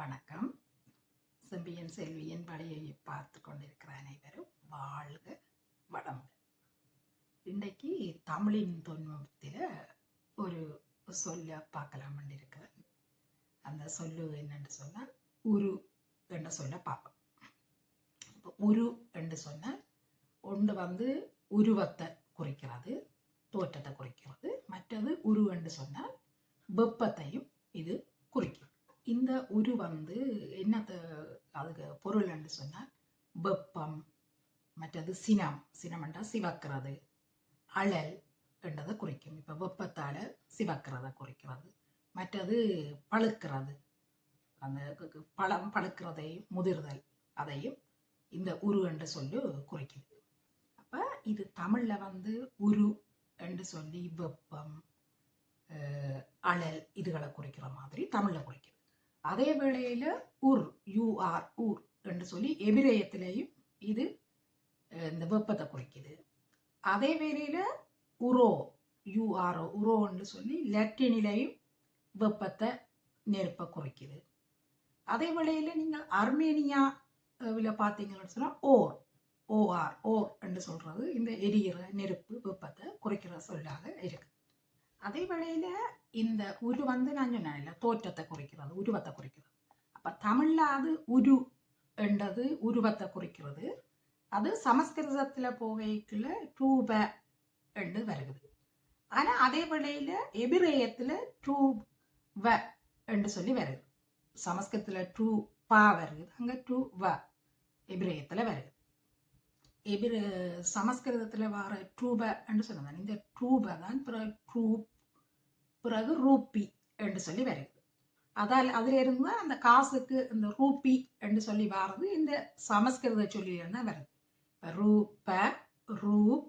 வணக்கம். செம்பியன் செல்வியின் வழியை பார்த்து கொண்டிருக்கிற அனைவரும் வாழ்க வளமுடன். இன்றைக்கு தமிழின் தொன்மத்தில் ஒரு சொல்ல பார்க்கலாம் இருக்கிறேன். அந்த சொல்லு என்னென்னு சொன்னால் உரு என்ற சொல்ல பார்ப்போம். இப்போ உரு என்று சொன்னால் ஒன்று வந்து உருவத்தை குறிக்கிறது தோற்றத்தை குறிக்கிறது. மற்றது உரு என்று சொன்னால் வெப்பத்தையும் இது குறிக்கும். இந்த உரு வந்து என்னத்தை அதுக்கு பொருள் என்று சொன்னால் வெப்பம் மற்றது சினம். சினம் என்றால் சிவக்கிறது. அழல் என்றதை குறிக்கும். இப்போ வெப்பத்தால் சிவக்கிறதை குறிக்கிறது. மற்றது பழுக்கிறது. அந்த பழம் பழுக்கிறதையும் முதிர்தல். அதையும் இந்த உரு என்று சொல்லி குறிக்குது. அப்போ இது தமிழில் வந்து உரு என்று சொல்லி வெப்பம் அழல் இதுகளை குறிக்கிற மாதிரி தமிழில் குறிக்குது. அதே வேளையில் உர் யூஆர் ஊர் என்று சொல்லி எபிரேயத்திலேயும் இது இந்த வெப்பத்தை குறிக்குது. அதே வேளையில் உரோ யூஆர்ஓ உரோன்னு சொல்லி லட்டினிலையும் வெப்பத்தை நெருப்பை குறிக்குது. அதே வேளையில் நீங்கள் அர்மேனியாவில் பார்த்தீங்கன்னு சொன்னால் ஓர் ஓஆர் ஓர் என்று சொல்கிறது இந்த எரியிற நெருப்பு வெப்பத்தை குறைக்கிற சொல்லாக இருக்குது அதே வேளையில் இந்த உரு வந்து நான் சொன்னேன்ல தோற்றத்தை குறிக்கிறது உருவத்தை குறிக்கிறது. அப்போ தமிழில் அது உரு என்றது உருவத்தை குறிக்கிறது. அது சமஸ்கிருதத்தில் போகைக்குள்ள ரூப என்று வருகிறது. ஆனால் அதே வேளையில் எபிரேயத்தில் ட்ரூ என்று சொல்லி வருது சமஸ்கிருதத்தில் ட்ரூ பா வருது அங்கே ட்ரூ வ எபிரேயத்தில் வருது எபிர சமஸ்கிருதத்தில் வர ட்ரூப என்று சொல்லுவாங்க இந்த ட்ரூப தான் பிறகு ட்ரூ பிறகு ரூபி என்று சொல்லி வருது அதால் அதில் இருந்து அந்த காசுக்கு இந்த ரூபி என்று சொல்லி வர்றது இந்த சமஸ்கிருத சொல்லியிலிருந்து வருது இப்போ ரூப ரூப்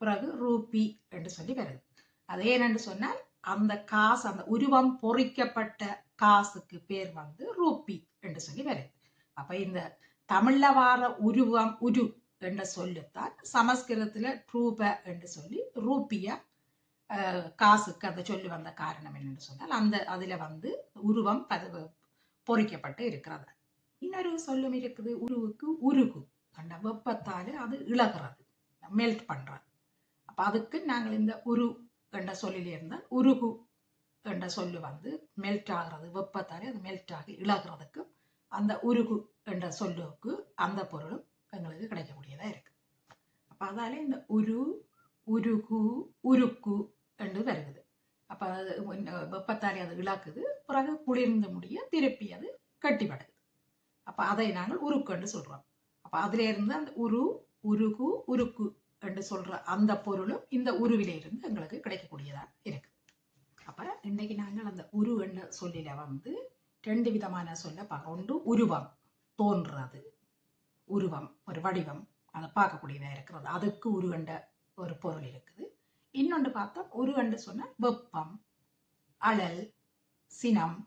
பிறகு ரூபி என்று சொல்லி வருது அது ஏனென்று சொன்னால் அந்த காசு அந்த உருவம் பொறிக்கப்பட்ட காசுக்கு பேர் வந்து ரூபி என்று சொல்லி வருது அப்ப இந்த தமிழ்ல வார உருவம் உரு என்ற சொல்லுத்தான் சமஸ்கிருதத்துல ரூப என்று சொல்லி ரூபியா காசுக்கு அந்த சொல்லி வந்த காரணம் என்னென்னு சொன்னால் அந்த அதில் வந்து உருவம் பது பொறிக்கப்பட்டு இருக்கிறது. இன்னொரு சொல்லும் இருக்குது உருவுக்கு உருகு. அந்த வெப்பத்தால் அது இழகிறது மெல்ட் பண்ணுறது அப்போ அதுக்கு நாங்கள் இந்த உரு என்ற சொல்லில் இருந்தால் உருகு என்ற சொல்லு வந்து மெல்ட் ஆகிறது வெப்பத்தாலே அது மெல்ட் ஆகி இழகிறதுக்கு அந்த உருகு என்ற சொல்லுக்கு அந்த பொருளும் எங்களுக்கு கிடைக்கக்கூடியதாக இருக்குது அப்போ அதால் இந்த உரு உருகு உருக்கு என்று வருகிறது. அப்போ அது உன்ன- வெப்பத்தாலே அது இழக்குது பிறகு குளிர்ந்து முடிய திருப்பி அது கட்டிப்படுது அப்போ அதை நாங்கள் உருக்குன்னு சொல்கிறோம் அப்போ அதில் இருந்து அந்த உரு உருகு உருக்கு என்று சொல்கிற அந்த பொருளும் இந்த உருவிலிருந்து எங்களுக்கு கிடைக்கக்கூடியதாக இருக்குது. அப்போ இன்னைக்கு நாங்கள் அந்த உரு என்ற சொல்லில வந்து ரெண்டு விதமான சொல்ல பார்க்க ஒன்று உருவம் தோன்றுறது உருவம் ஒரு வடிவம். அதை பார்க்கக்கூடியதாக இருக்கிறது. அதுக்கு உருவண்ட ஒரு பொருள் இருக்குது. இன்னொன்று பார்த்தா உருவண்டு சொன்ன வெப்பம் அழல் சினம்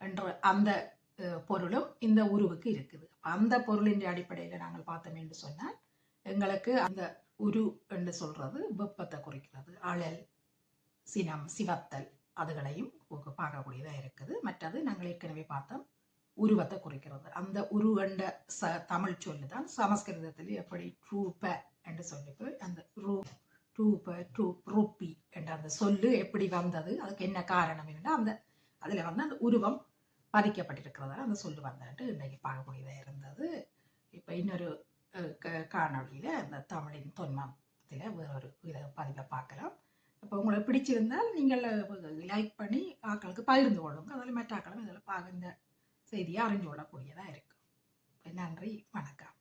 என்ற அந்த பொருளும் இந்த உருவுக்கு இருக்குது. அந்த பொருளின் அடிப்படையில் நாங்கள் பார்த்தோம் என்று சொன்னால் எங்களுக்கு அந்த உரு என்று சொல்றது வெப்பத்தை குறிக்கிறது. அழல் சினம் சிவத்தல் அதுகளையும் பார்க்கக்கூடியதாக இருக்குது. மற்றது நாங்கள் ஏற்கனவே பார்த்தோம் உருவத்தை குறிக்கிறது. அந்த உருவண்ட ச தமிழ் சொல்லு தான் சமஸ்கிருதத்தில் எப்படி ரூப என்று சொல்லிட்டு அந்த ரூ ட்ரூப ட்ரூ ரூப்பி என்ற அந்த சொல்லு எப்படி வந்தது? அதுக்கு என்ன காரணம் என்ன அந்த அதில் வந்து அந்த உருவம் பதிக்கப்பட்டிருக்கிறதால அந்த சொல்லு வந்தது இன்றைக்கு பார்க்கக்கூடியதாக இருந்தது. இப்போ இன்னொரு காணொலியில் க- அந்த தமிழின் தொன்மத்தில் வேறொரு இதை பதிவை பார்க்கலாம். இப்போ உங்களுக்கு பிடிச்சிருந்தால் நீங்கள் லைக் பண்ணி ஆக்களுக்கு பகிர்ந்து கொள்ளுங்க. அதில் மற்ற ஆக்களும் இதில் பார்க்க இந்த செய்தியை அறிஞ்சு கொள்ளக்கூடியதாக இருக்கும் நன்றி வணக்கம்.